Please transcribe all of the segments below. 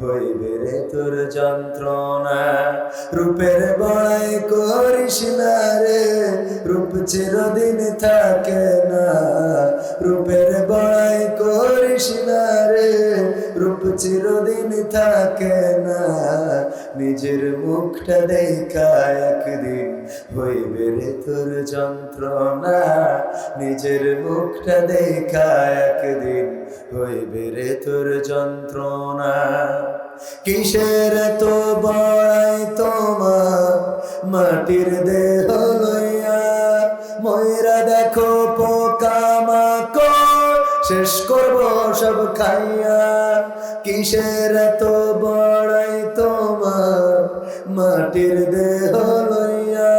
হইবে রে তোর যন্ত্রণা। রূপের বড়াই করিস না রে, রূপ চিরদিন থাকে না। রূপের বড়াই করিস না রে, রূপ চিরদিন থাকে না। নিজের মুখটা দেখা একদিন হইবে রে তোর যন্ত্রণা। নিজের মুখটা দেখা একদিন হইবে রে তোর যন্ত্রণা। কিসের তো বড়াই তোমার? মাটির দেহ লইয়া ময়রা দেখো পোকা মাকড়। শেষ করব সব খাইয়া। কিসের তো বড়াই তোমার? মাটির দেহ লইয়া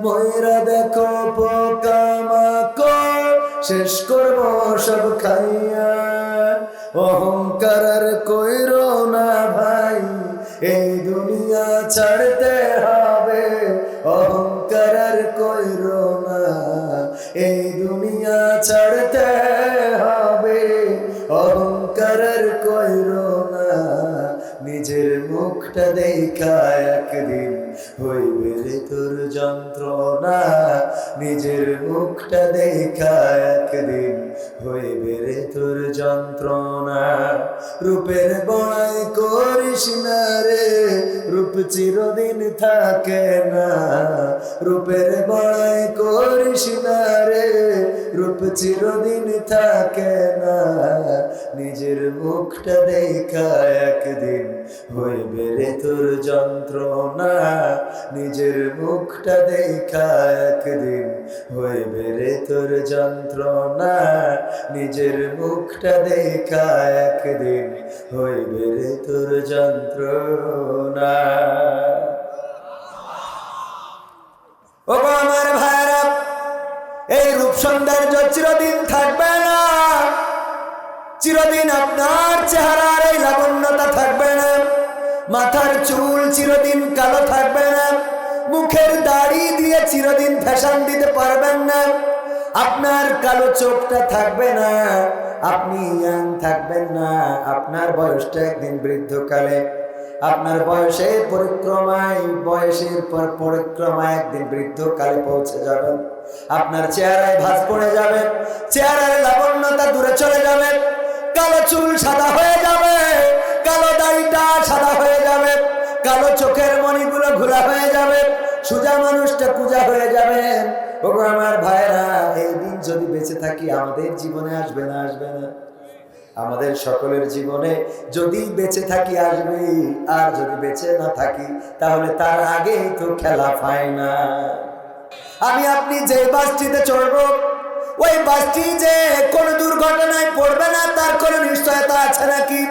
ময়রা দেখো পোকা মাকড়। শেষ করব সব খাইয়া। অহংকার আর কইর না ভাই, এই দুনিয়া ছাড়তে হবে। অহংকার আর কইর না, এই দুনিয়া ছাড়তে হবে। অহংকার আর কইর না, নিজের মুখটা দেখা একদিন হইবে তোর যন্ত্রণা। নিজের মুখটা দেখা একদিন হইবে তোর যন্ত্রণা। রূপের বড়াই করিস না রে, রূপ চিরদিন থাকে না। রূপের বড়াই করিস না রে, রূপ চিরদিন থাকে না। নিজের মুখটা দেখা একদিন হইবে রে তোর যন্ত্রণা। নিজের মুখটা দেখা একদিন হইবে রে তোর যন্ত্রণা। নিজের মুখটা দেখা একদিন হইবে রে তোর যন্ত্রণা। ও আমার ভাইরা, এই রূপ সৌন্দর্য চিরদিন থাকবে না। চিরদিন আপনার চেহারার এই লাবণ্যতা থাকবে না। মাথার চুল চিরদিন কালো থাকবে না। মুখের দাড়ি দিয়ে চিরদিন ফ্যাশন দিতে পারবেন না। আপনার কালো চোখটা থাকবে না। আপনি ইয়াং থাকবেন না। আপনার বয়সটা একদিন বৃদ্ধকালে। আপনার বয়সের পরিক্রমায়, বয়সের পর পরিক্রমায় একদিন বৃদ্ধকালে পৌঁছে যাবেন আপনার চেহারায় ভাঁজ পড়ে যাবে। চেহারার লাবণ্যতা দূরে চলে যাবে। কালো চুল সাদা হয়ে যাবে। কালো দাড়িটা সাদা হয়ে যাবে। কালো চোখের মণিগুলো ঘোলা হয়ে যাবে। সুজা মানুষটা পূজা হয়ে যাবে। ওগো আমার দিন যদি বেঁচে থাকি, আমাদের জীবনে আসবে না আসবে না। আমাদের সকলের জীবনে যদি বেঁচে থাকি, আসবে। আর যদি বেঁচে না থাকি, তাহলে তার আগেই তো খেলা পায় না। আমি আপনি যে বাসটিতে চড়বো, ওই বাসটি যে কোনো দুর্ঘটনায় পড়বে না, তার কোনো নিশ্চয়তা আছে নাকি?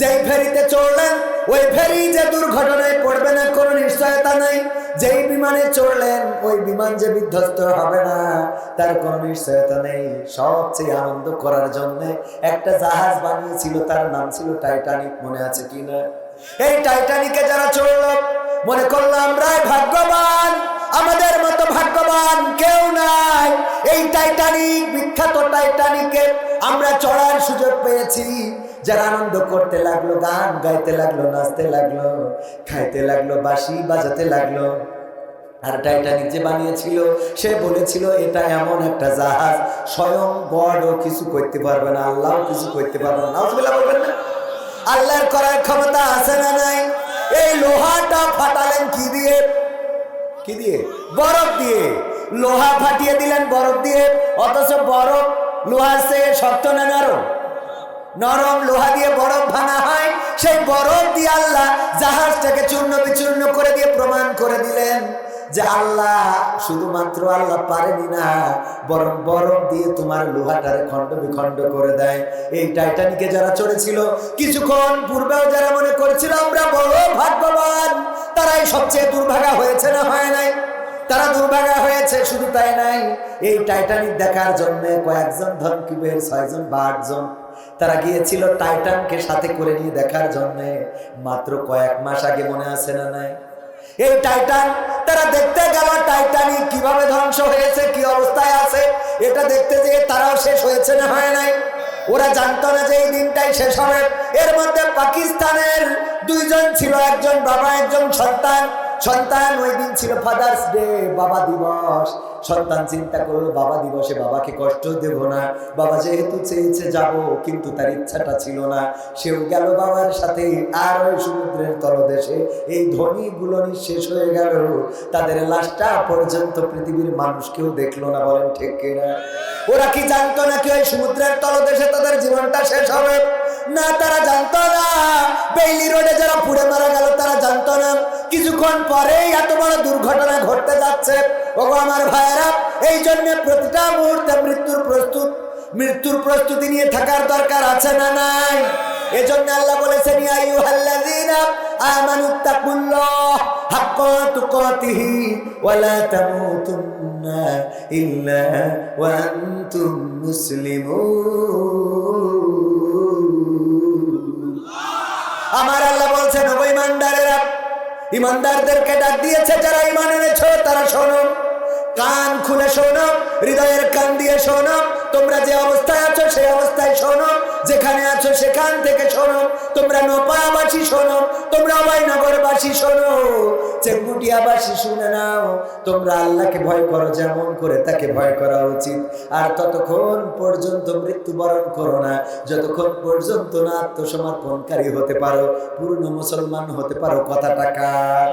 যেই ফেরিতে চড়লেন, ওই ফেরি যে দুর্ঘটনায় পড়বে না, কোনো নিশ্চয়তা নাই। যেই বিমানে চড়লেন, ওই বিমান যে বিধ্বস্ত হবে না, তার কোনো নিশ্চয়তা নেই। সবচেয়ে আনন্দ করার জন্য একটা জাহাজ বানিয়েছিল, তার নাম ছিল টাইটানিক, মনে আছে কিনা এই টাইটানিকে যারা চড়ল, মনে করল, আমরাই ভাগ্যবান, আমাদের মতো ভাগ্যবান কেউ নাই। এই টাইটানিক, বিখ্যাত টাইটানিকে আমরা চড়ার সুযোগ পেয়েছি। যারা আনন্দ করতে লাগল, গান গাইতে লাগল, নাচতে লাগল, খাইতে লাগল, বাঁশি বাজাতে লাগল। আর টাইটানিক যে বানিয়েছিল, সে বলেছিল, এটা এমন একটা জাহাজ, স্বয়ং গডও কিছু করতে পারবে না, আল্লাহও কিছু করতে পারবে না। না? আল্লাহর করার ক্ষমতা আছে না নাই? এই লোহাটা ফাটালেন কি দিয়ে? কি দিয়ে? বরফ দিয়ে। লোহা ফাটিয়ে দিলেন বরফ দিয়ে, অথচ বরফ লোহার সে শক্ত না নরম? নরম লোহা দিয়ে বরফ ভাঙা হয়, সেই বরফ দিয়ে আল্লাহ জাহাজটাকে চূর্ণ বিচূর্ণ করে দিয়ে প্রমাণ করে দিলেন যে আল্লাহ, শুধুমাত্র আল্লাহ পারেনি না, বরং বরফ দিয়ে তোমার লোহাটারে খণ্ড বিখণ্ড করে দেয়। এই টাইটানিকে যারা চড়েছিল, কিছুক্ষণ পূর্বেও যারা মনে করেছিল, আমরা বড় ভাগ্যবান তারাই সবচেয়ে দুর্ভাগা হয়েছে না হয় নাই? তারা দুর্ভাগা হয়েছে, শুধু তাই নাই? এই টাইটানিক দেখার জন্য কয়েকজন ধনকিবের, ছয়জন বা আটজন তারা গিয়েছিল টাইটানকে সাথে করে নিয়ে দেখার জন্য। মাত্র কয়েক মাস আগে মনে আছে না নাই? এই টাইটান, তারা দেখতে গেল টাইটানিক কীভাবে ধ্বংস হয়েছে, কি অবস্থায় আছে, এটা দেখতে যেয়ে তারাও শেষ হয়েছে না হয় নাই? ওরা জানতো না যে এই দিনটাই শেষ হবে। এর মধ্যে পাকিস্তানের দুইজন ছিল, একজন বাবা, একজন সন্তান। সন্তান ওই দিন ছিল ফাদার্স ডে বাবা দিবস। সন্তান চিন্তা করল, বাবা দিবসে বাবাকে কষ্ট দেব না। বাবা যেহেতু চেয়েছে যাব, কিন্তু তার ইচ্ছাটা ছিল না। সেও গেল বাবার সাথে, আর ওই সমুদ্রের তলদেশে। এই ধনীগুলো শেষ হয়ে গেল। তাদের লাশটা পর্যন্ত পৃথিবীর মানুষ কেউ দেখল না, বলেন ঠিক কিনা? ওরা কি জানতো না কি ওই সমুদ্রের তলদেশে তাদের জীবনটা শেষ হবে? না কিছুক্ষণ পরেই এত বড় দুর্ঘটনা ঘটতে যাচ্ছে। ওগো আমার ভাইয়েরা এই জন্য প্রতিটা মুহূর্তে মৃত্যুর প্রস্তুত। মৃত্যুর প্রস্তুতি নিয়ে থাকার দরকার আছে না নাই? এজন্য আল্লাহ বলেছেন ইয়া আইয়ুহাল্লাযীনা আমানুত্তাকুল্লাহ হাক্কা তুকাতিহি ওয়া লা তামুতুন্না ইল্লা ওয়া আনতুম মুসলিমুন। আমার ইমানদারদেরকে ডাক দিয়েছে, যারা ইমান এনেছ, তারা শোনো। কান খুলে শোনো, হৃদয়ের কান দিয়ে শোনো। তোমরা যে অবস্থায় আছো, সেই অবস্থায় শোনো। যেখানে আছো, সেখান থেকে শোনো। তোমরা নপাবাসী শোনো। তোমরা অভয়নগরবাসী শোনো। চেঙ্গুটিয়াবাসী শুনে নাও। তোমরা আল্লাহকে ভয় করো, যেমন করে তাকে ভয় করা উচিত। আর ততক্ষণ পর্যন্ত মৃত্যুবরণ করো না। যতক্ষণ পর্যন্ত না আত্মসমর্পণকারী হতে পারো, পূর্ণ মুসলমান হতে পারো, কথাটা কার?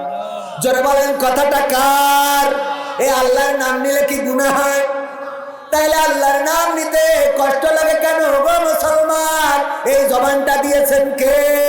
জোরে বলেন, কথাটা কার? এ আল্লাহর নাম নিলে কি গুনাহ হয়? তাইলে আল্লাহর নাম নিতে কষ্ট লাগে কেন গো মুসলমান? এই জবানটা দিয়েছেন কে?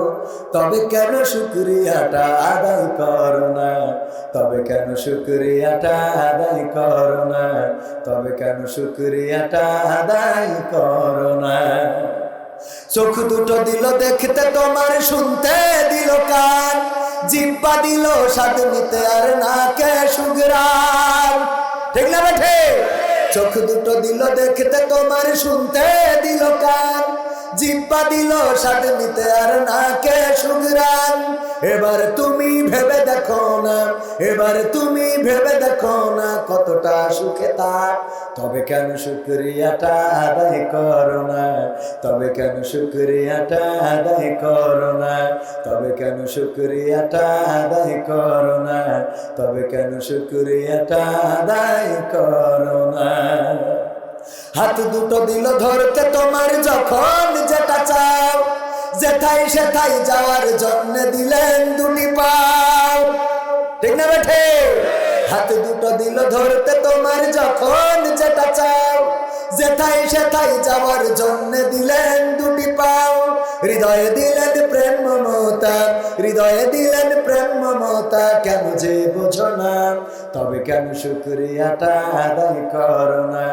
তবে কেন শুক্রিয়াটা আদায় করো না? তবে কেন শুক্রিয়াটা আদায় করো না? তবে কেন শুক্রিয়াটা আদায় করো না? চোখ দুটো দিল দেখতে তোমার, শুনতে দিল কান। জিব্বা দিল স্বাদ নিতে আর না কে সুগরান। ঠিক না বেঠে? চোখ দুটো দিল দেখতে তোমার, শুনতে দিল কান। জিব্বা দিল স্বাদ নিতে আর না কে সুগরান। এবার তুমি ভেবে দেখো না, এবার তুমি ভেবে দেখো না কতটা সুখে তার তবে কেন শুক্রিয়াটা আদায় করো না? তবে কেন শুক্রিয়াটা আদায় করো না? তবে কেন শুক্রিয়াটা আদায় করো না? তবে কেন শুক্রিয়াটা আদায় করো না? হাত দুটো দিল ধরতে তোমার যখন যেটা চাও। যেথাই সেথাই যাওয়ার জন্য দিলেন দুটি পাও। ঠিক না বেঠে? হাত দুটো দিল ধরতে তোমার যখন যেটা চাও। যেথাই সেথাই যাওয়ার জন্য দিলেন দুটি পাও। হৃদয়ে দিলেন প্রেম মমতা, হৃদয়ে দিলেন প্রেম মমতা, কেন যে বোঝো না? তবে কেন শুক্রিয়াটা আদায় করো না?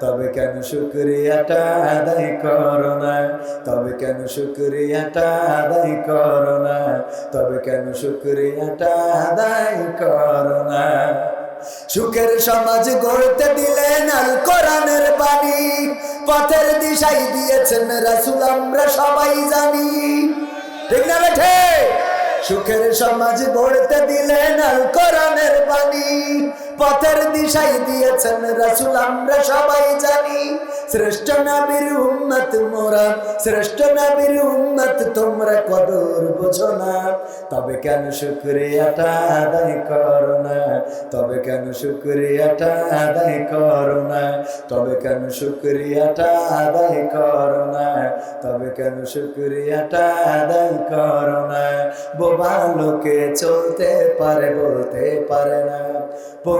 তবে কেন শুক্রিয়াটা আদায় করো না? তবে কেন শুক্রিয়াটা আদায় করো না? তবে কেন শুক্রিয়াটা আদায় করো না? সুখের সমাজ গড়তে দিলেন আল কোরআনের বাণী। পথের দিশাই দিয়েছেন রাসুল, আমরা সবাই জানি। ঠিক না বেঠে? সুখের সমাজ গড়তে দিলেন আল কোরআনের বাণী। পথের দিশাই দিয়েছেন রাসুল, আমরা সবাই জানি শ্রেষ্ঠ নবীর উম্মত মোরা, শ্রেষ্ঠ নবীর উম্মত তোমরা কদর বোঝো না। তবে কেন শুক্রিয়াটা আদায় করো না? তবে কেন শুক্রিয়াটা আদায় করো না? তবে কেন শুক্রিয়াটা আদায় করো না? তবে কেন শুক্রিয়াটা আদায় করো না? বোবা লোকে চলতে পারে, বলতে পারে না।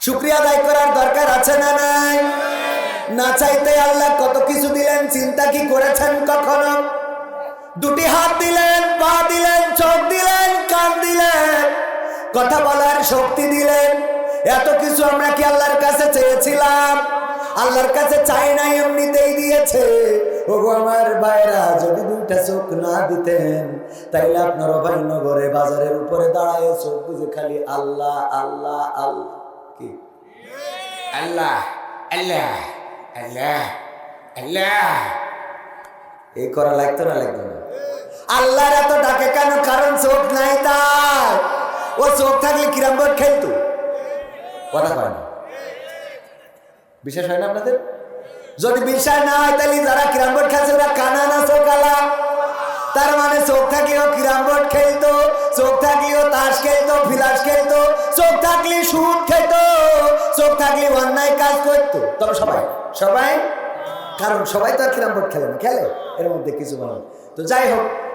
শুক্রিয়া আদায় করার দরকার আছে না নাই? না চাইতে আল্লাহ কত কিছু দিলেন, চিন্তা কি করেছেন কখনো? দুটি হাত দিলেন, পা দিলেন, চোখ দিলেন, কান দিলেন, কথা বলার শক্তি দিলেন। এত কিছু আমরা কি আল্লাহর কাছে চেয়েছিলাম? আল্লাহর কাছে চাই নাই, এমনিতেই দিয়েছে। ওগো আমার ভাইরা, যদি দুইটা চোখ না দিতেন, তাইলে আপনার অভয়নগরে বাজারের উপরে দাঁড়ায় চোখ বুঝে খালি আল্লাহ আল্লাহ আল্লাহ। কি? আল্লাহ আল্লাহ আল্লাহ আল্লাহ। এই করা লাগতো না লাগতো না? আল্লাহর এত ডাকে কেন? কারণ চোখ নাই তার। ও চোখ থাকলে কিরাম বোর্ড খেলতো? কথা না। বিশ্বাস হয় না আপনাদের? যদি বিশ্বাস না হয়, তাহলে যারা কিরাম বোর্ড খেলছে, ওরা কানা না চোখ আলা তার মানে চোখ থাকলেও কিরাম বোর্ড খেলতো, চোখ থাকলেও তাস খেলতো, ফিলাস খেলতো, চোখ থাকলে সুদ খেতো চোখ থাকলে অন্যায় কাজ করতো। তবে সবাই। সবাই? কারণ সবাই তো আর কিরাম বোর্ড খেলে না খেলে? এর মধ্যে কিছু মানুষ। তো যাই হোক